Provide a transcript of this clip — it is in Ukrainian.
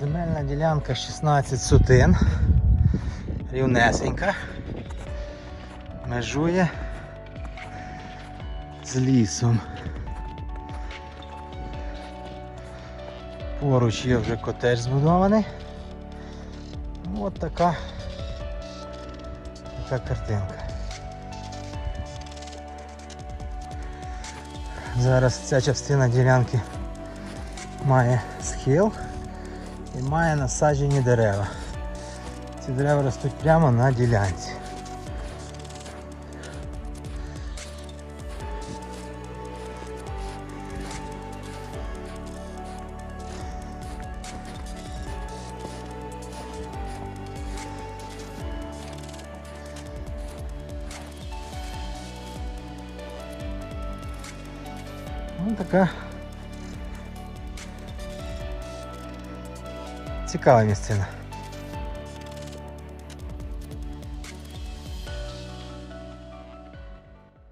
Земельна ділянка 16 сотин. Рівнесенька. Межує з лісом. Поруч є вже котедж збудований. Ну, От така, така картинка. Зараз ця частина ділянки має схил і має насаджені дерева. Ці дерева ростуть прямо на ділянці. Ну, така цікава місцина.